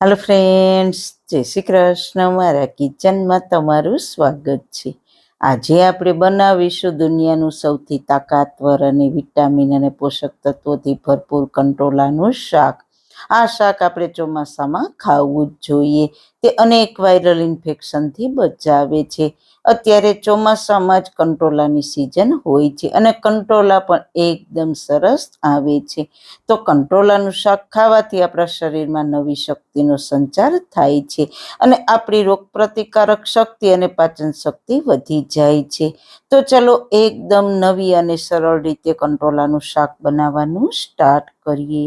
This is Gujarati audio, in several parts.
હાલો ફ્રેન્ડ્સ જય શ્રી કૃષ્ણ. મારા કિચનમાં તમારું સ્વાગત છે. આજે આપણે બનાવીશું દુનિયાનું સૌથી તાકાતવર અને વિટામિન અને પોષક તત્વોથી ભરપૂર કંટોલાનું શાક. આ શાક આપણે ચોમાસામાં ખાવું જ જોઈએ. તે અનેક વાયરલ ઇન્ફેક્શનથી બચાવે છે. અત્યારે ચોમાસામાં જ કંટોલાની સિઝન હોય છે અને કંટોલા પણ એકદમ સરસ આવે છે. તો કંટોલાનું શાક ખાવાથી આપણા શરીરમાં નવી શક્તિનો સંચાર થાય છે અને આપણી રોગ પ્રતિકારક શક્તિ અને પાચન શક્તિ વધી જાય છે. તો ચલો એકદમ નવી અને સરળ રીતે કંટોલાનું શાક બનાવવાનું સ્ટાર્ટ કરીએ.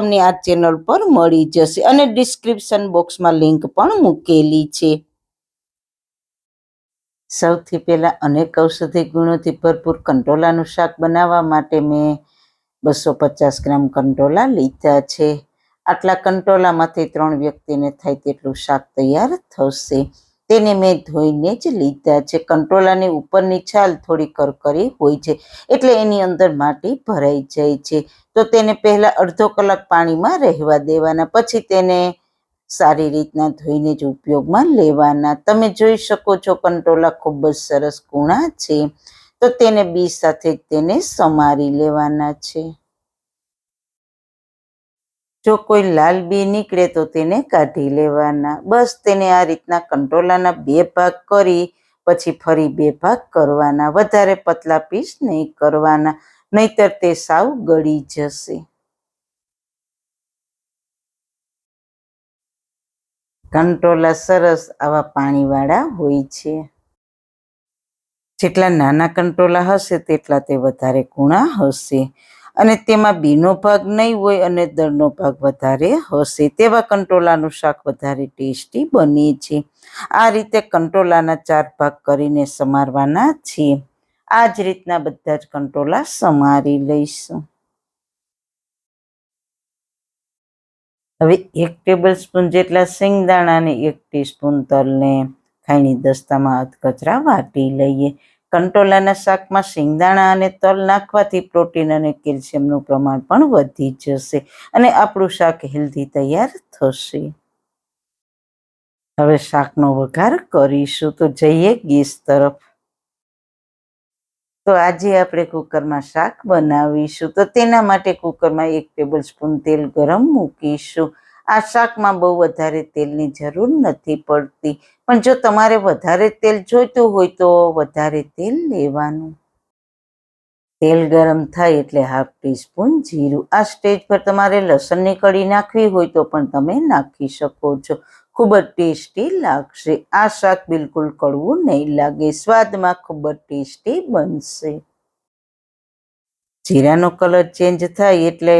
તમને આ ચેનલ પર મળી જશે અને ડિસ્ક્રિપ્શન બોક્સમાં લિંક પણ મૂકેલી છે. સૌથી પહેલાં અનેક ઔષધિ ગુણોથી ભરપૂર કંટોલાનું શાક બનાવવા માટે મેં બસો પચાસ ગ્રામ કંટોલા લીધા છે. આટલા કંટોલામાંથી ત્રણ વ્યક્તિને થાય તેટલું શાક તૈયાર થશે. તેને મેં ધોઈને જ લીધા છે. કંટોલાની ઉપરની છાલ થોડી કરકરી હોય છે, એટલે એની અંદર માટી ભરાઈ જાય છે. તો તેને પહેલાં અડધો કલાક પાણીમાં રહેવા દેવાના, પછી તેને સારી રીતના ધોઈને જ ઉપયોગમાં લેવાના. તમે જોઈ શકો છો કંટોલા ખૂબ જ સરસ કૂણા છે. તો તેને બી સાથે તેને સમારી લેવાના છે. જો કોઈ લાલ બી નીકળે તો તેને કાઢી લેવાના. બસ તેને આ રીતના કંટોલાના બે ભાગ કરી, પછી ફરી બે ભાગ કરવાના. વધારે પતલા પીસ નહીં કરવાના, નહીતર તે સાવ ગળી જશે. કંટોલા સરસ આવા પાણીવાળા હોય છે. જેટલા નાના કંટોલા હશે તેટલા તે વધારે કૂણા હશે. અને તેમાં બીનો ભાગ નહીં હોય અને દળનો ભાગ વધારે હશે. તેવા કંટોલાનું શાક વધારે ટેસ્ટી બને છે. આ રીતે કંટોલાના ચાર ભાગ કરીને સમારવાના છે. આ જ રીતના બધા જ કંટોલા સમારી લઈશું. હવે એક ટેબલ સ્પૂન જેટલા સિંગદાણા અને એક ટીસ્પૂન તલને ખાઈની દસ્તામાં અધકચરા વાટી લઈએ. કંટોલાના શાકમાં શિંગદાણા અને તલ નાખવાથી પ્રોટીન અને કેલ્શિયમનું પ્રમાણ પણ વધી જશે અને આપણું શાક હેલ્ધી તૈયાર થશે. હવે શાકનો વઘાર કરીશું તો જઈએ ગેસ તરફ. તો આજે આપણે કુકરમાં શાક બનાવીશું તો તેના માટે કુકરમાં એક ટેબલ સ્પૂન તેલ ગરમ મૂકીશું. આ શાકમાં બહુ વધારે તેલની જરૂર નથી પડતી. પણ જો તમારે વધારે તેલ જોઈતું હોય તો વધારે તેલ લેવાનું. તેલ ગરમ થાય એટલે હાફ ટીસ્પૂન જીરું. આ સ્ટેજ પર તમારે લસણની કળી નાખવી હોય તો પણ તમે નાખી શકો છો. ખૂબ જ ટેસ્ટી લાગશે. આ શાક બિલકુલ કડવું નહીં લાગે. સ્વાદમાં ખૂબ જ ટેસ્ટી બનશે. જીરાનો કલર ચેન્જ થાય એટલે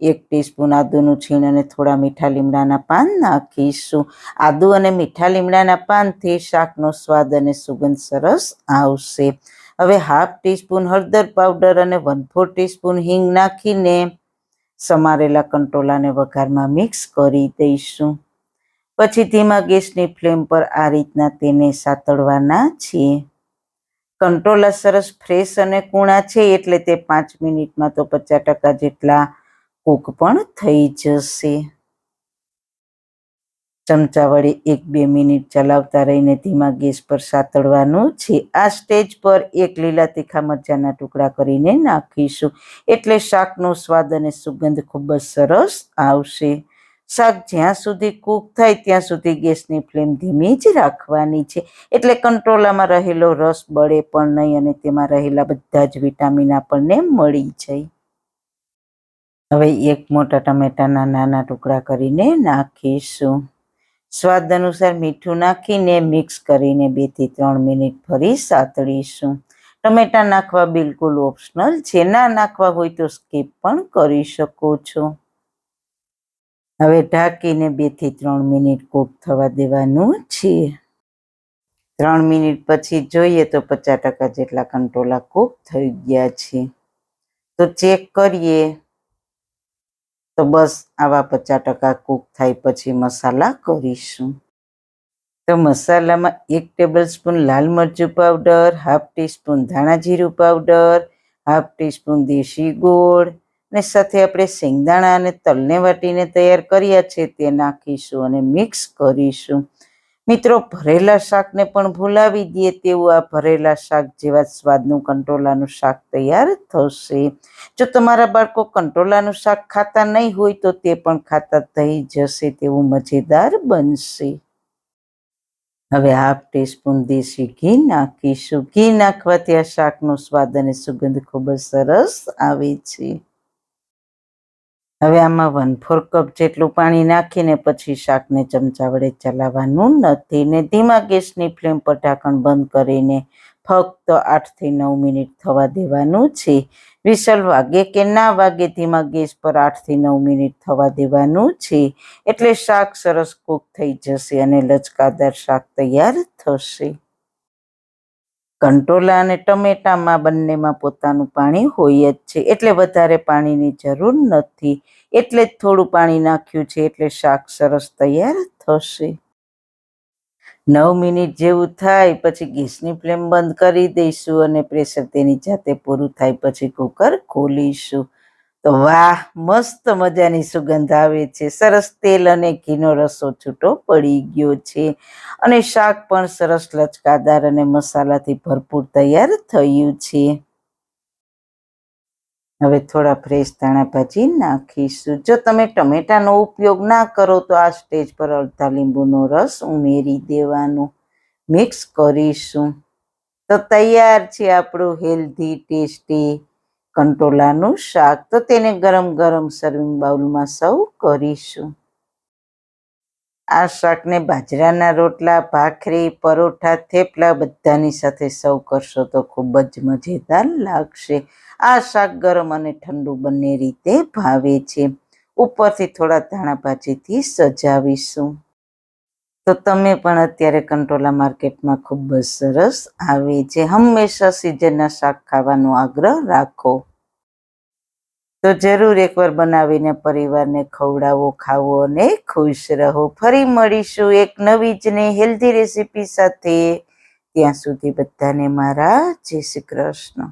એક ટીસ્પૂન આદુનું છીણ અને થોડા મીઠા લીમડાના પાન નાખીશું. આદુ અને મીઠા લીમડાના પાનથી શાકનો સ્વાદ અને સુગંધ સરસ આવશે. હવે હાફ ટીસ્પૂન હળદર પાવડર અને વન ફોર ટીસ્પૂન હિંગ નાખીને સમારેલા કંટોલાને વઘારમાં મિક્સ કરી દઈશું. પછી ધીમા ગેસની ફ્લેમ પર આ રીતના તેને સાતળવાના છીએ. કંટ્રોલા સરસ ફ્રેશ અને કૂણા છે એટલે તે પાંચ મિનિટમાં તો પચાસ ટકા જેટલા કૂક પણ થઈ જશે. ચમચા વડે એક બે મિનિટ ચલાવતા રહીને ધીમા ગેસ પર સાતળવાનું છે. આ સ્ટેજ પર એક લીલા તીખા મરચાના ટુકડા કરીને નાખીશું. એટલે શાકનો સ્વાદ અને સુગંધ ખૂબ જ સરસ આવશે. શાક જ્યાં સુધી કૂક થાય ત્યાં સુધી ગેસની ફ્લેમ ધીમી જ રાખવાની છે. એટલે કંટ્રોલામાં રહેલો રસ બળે પણ નહીં અને તેમાં રહેલા બધા જ વિટામિન આપણને મળી જાય. હવે એક મોટા ટમેટાના નાના ટુકડા કરીને નાખીશું. સ્વાદ અનુસાર મીઠું નાખીને મિક્સ કરીને બેથી ત્રણ મિનિટ ફરી સાતળીશું. ટમેટા નાખવા બિલકુલ ઓપ્શનલ છે ના નાખવા હોય તો સ્કીપ પણ કરી શકો છો. હવે ઢાંકીને બેથી ત્રણ મિનિટ કૂક થવા દેવાનું છે. ત્રણ મિનિટ પછી જોઈએ તો પચાસ ટકા જેટલા કંટોલા કૂક થઈ ગયા છે. તો ચેક કરીએ. તો બસ આવા પચાસ ટકા કૂક થાય પછી મસાલા કરીશું. તો મસાલામાં એક ટેબલ સ્પૂન લાલ મરચું પાવડર હાફ ટીસ્પૂન ધાણા જીરું પાવડર હાફ ટીસ્પૂન દેશી ગોળ અને સાથે આપણે શેંગદાણા અને તલને વાટીને તૈયાર કર્યા છે તે નાખીશું અને મિક્સ કરીશું. મિત્રો, ભરેલા શાકને પણ ભૂલાવી દઈએ તેવું આ ભરેલા શાક જેવા સ્વાદનું કંટોલાનું શાક તૈયાર થશે. જો તમારા બાળકો કંટોલાનું શાક ખાતા નહીં હોય તો તે પણ ખાતા થઈ જશે તેવું મજેદાર બનશે. હવે હાફ ટીસ્પૂન દેશી ઘી નાખીશું. ઘી નાખવાથી આ શાકનો સ્વાદ અને સુગંધ ખૂબ જ સરસ આવે છે. હવે આમાં વન ફોર કપ જેટલું પાણી નાખીને પછી શાકને ચમચા વડે ચલાવવાનું નથી ને ધીમા ગેસની ફ્લેમ પર ઢાંકણ બંધ કરીને ફક્ત આઠથી નવ મિનિટ થવા દેવાનું છે. વિસલ વાગે કે ના વાગે ધીમા ગેસ પર આઠથી નવ મિનિટ થવા દેવાનું છે. એટલે શાક સરસ કૂક થઈ જશે અને લચકાદાર શાક તૈયાર થશે. કંટોલા અને ટમેટામાં બંનેમાં પોતાનું પાણી હોય જ છે. એટલે વધારે પાણીની જરૂર નથી. એટલે જ થોડું પાણી નાખ્યું છે. એટલે શાક સરસ તૈયાર થશે. નવ મિનિટ જેવું થાય, પછી ગેસની ફ્લેમ બંધ કરી દઈશું અને પ્રેશર તેની જાતે પૂરું થાય, પછી કુકર ખોલીશું. તો વાહ, મસ્ત મજાની સુગંધ આવે છે. સરસ તેલ અને ઘીનો રસો છૂટો પડી ગયો છે. અને શાક પણ સરસ લચકાદાર અને મસાલાથી ભરપૂર તૈયાર થયું છે. હવે થોડા ફ્રેશ ધાણા ભાજી નાખીશું. જો તમે ટમેટાનો ઉપયોગ ના કરો તો આ સ્ટેજ પર અડધા લીંબુનો રસ ઉમેરી દેવાનો. મિક્સ કરીશું. તો તૈયાર છે આપણું હેલ્ધી, ટેસ્ટી કંટોલાનું શાક. તો તેને ગરમ ગરમ સર્વિંગ બાઉલમાં સર્વ કરીશું. આ શાકને બાજરાના રોટલા, ભાખરી, પરોઠા, થેપલા બધાની સાથે સર્વ કરશો તો ખૂબ જ મજેદાર લાગશે. આ શાક ગરમ અને ઠંડુ બંને રીતે ભાવે છે. ઉપરથી થોડા ધાણા ભાજીથી સજાવીશું. તો તમે પણ અત્યારે કંટોલા માર્કેટમાં ખૂબ જ સરસ આવે છે હંમેશા સિઝનના શાક ખાવાનો આગ્રહ રાખો. તો જરૂર એકવાર બનાવીને પરિવારને ખવડાવો, ખાવો અને ખુશ રહો. ફરી મળીશું એક નવી જ ને હેલ્ધી રેસીપી સાથે. ત્યાં સુધી બધાને મારા જય શ્રી કૃષ્ણ.